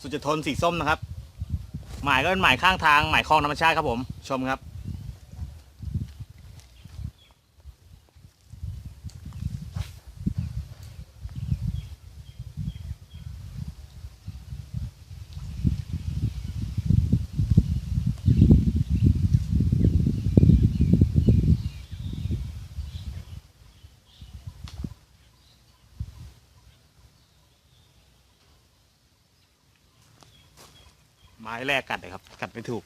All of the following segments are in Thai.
สุจทนสีส้มนะครับ หมายก็เป็นหมายข้างทางหมายคลองธรรมชาติครับผม ชมครับ ไม้แรกกัดเลยครับ กัดไม่ถูก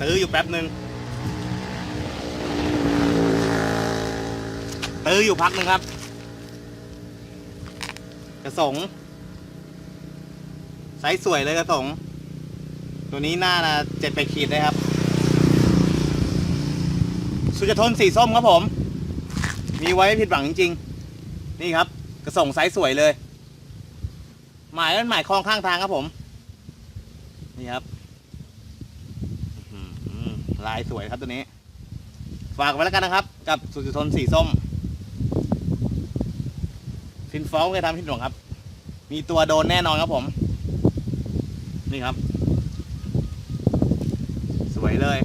ตื้ออยู่แป๊บหนึ่งตื้ออยู่พักหนึ่งครับ กระสงไซส์สวยเลยกระสงตัวนี้หน้านะเจ็ดไปขีดเลยครับ สุจทนสีส้มครับผม มีไว้ผิดหวังจริงๆนี่ครับ กระสงไซส์สวยเลย หมายเป็นหมายคลองข้างทางครับผม นี่ครับ ลายสวยครับตัวนี้ ฝากไว้แล้วกันนะครับ กับสุจิทนสีส้มสินฟองเคยทำที่หลวงครับ มีตัวโดนแน่นอนครับผม นี่ครับ สวยเลย